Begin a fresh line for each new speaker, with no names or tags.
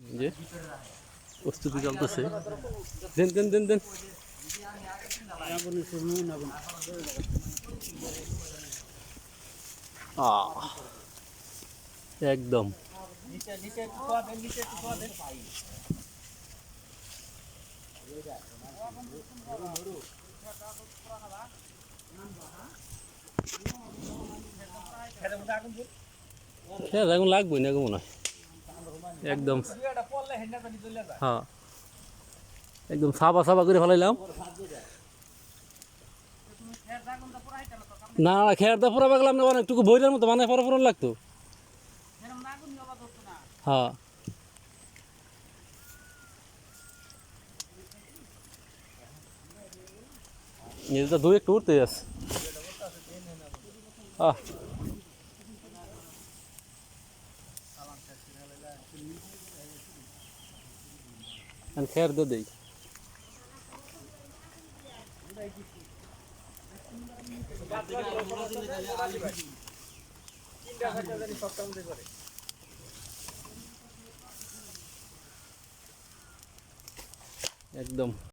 যে প্রস্তুতি চলতেছে। দেন দেন দেন দেন। একদম। এখন লাগবে না এখন মনে হয়। একদম। হ্যাঁ। একদম সাবা সাবা করে ফেলাইলাম। না না খেয়ার দা পুরা বাগলাম না অনেকটুকু বইটার মতো মানে পরে পরে লাগতো। হ্যাঁ। এটা দুই একটু উঠতে যাচ্ছে আহ। খেয়ার দিয়ে দেই একদম।